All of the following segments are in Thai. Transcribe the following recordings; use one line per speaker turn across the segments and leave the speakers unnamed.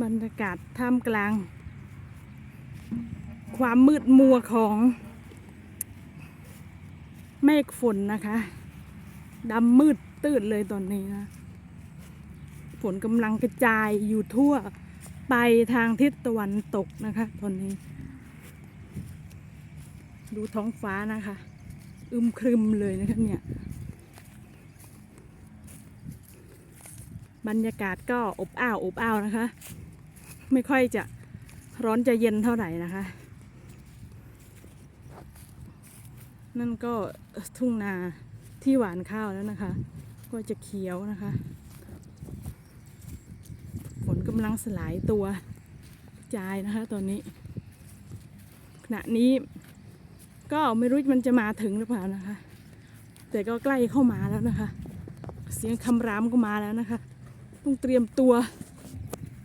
บรรยากาศท่ามกลาง ความมืดมัวของเมฆฝนนะคะดำมืดตืดเลยตอนนี้นะฝนกำลังกระจายอยู่ทั่วไปทางทิศตะวันตกนะคะตอนนี้ ดูท้องฟ้านะคะ อึมครึมเลยนะคะเนี่ย บรรยากาศก็อบอ้าวอบอ้าวนะคะ ไม่ค่อยจะร้อนจะเย็นเท่าไหร่นะคะ นั่นก็ทุ่งนาที่หวานข้าวแล้วนะคะ ก็จะเขียวนะคะ ฝนกำลังสลายตัวจายนะคะตอนนี้ ขณะนี้ก็ไม่รู้มันจะมาถึงหรือเปล่านะคะ แต่ก็ใกล้เข้ามาแล้วนะคะ เสียงคำรามก็มาแล้วนะคะ ต้องเตรียมตัว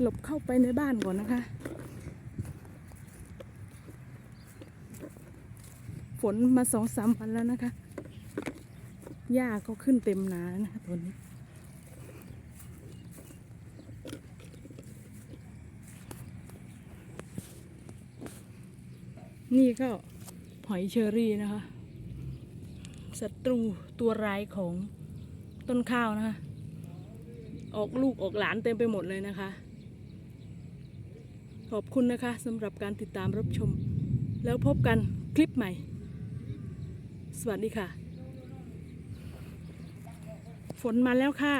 หลบเข้าไปในบ้านก่อนนะคะ ฝนมาสองสามวันแล้วนะคะ หญ้าก็ขึ้นเต็มนาแล้วนะคะตัวนี้นี่ก็หอยเชอรี่นะคะศัตรูตัวร้ายของต้นข้าวนะคะ ออกลูกออกหลานเต็มไปหมดเลยนะคะ ขอบคุณนะคะสำหรับการติดตามรับชม แล้วพบกันคลิปใหม่ สวัสดีค่ะ ฝนมาแล้วค่ะ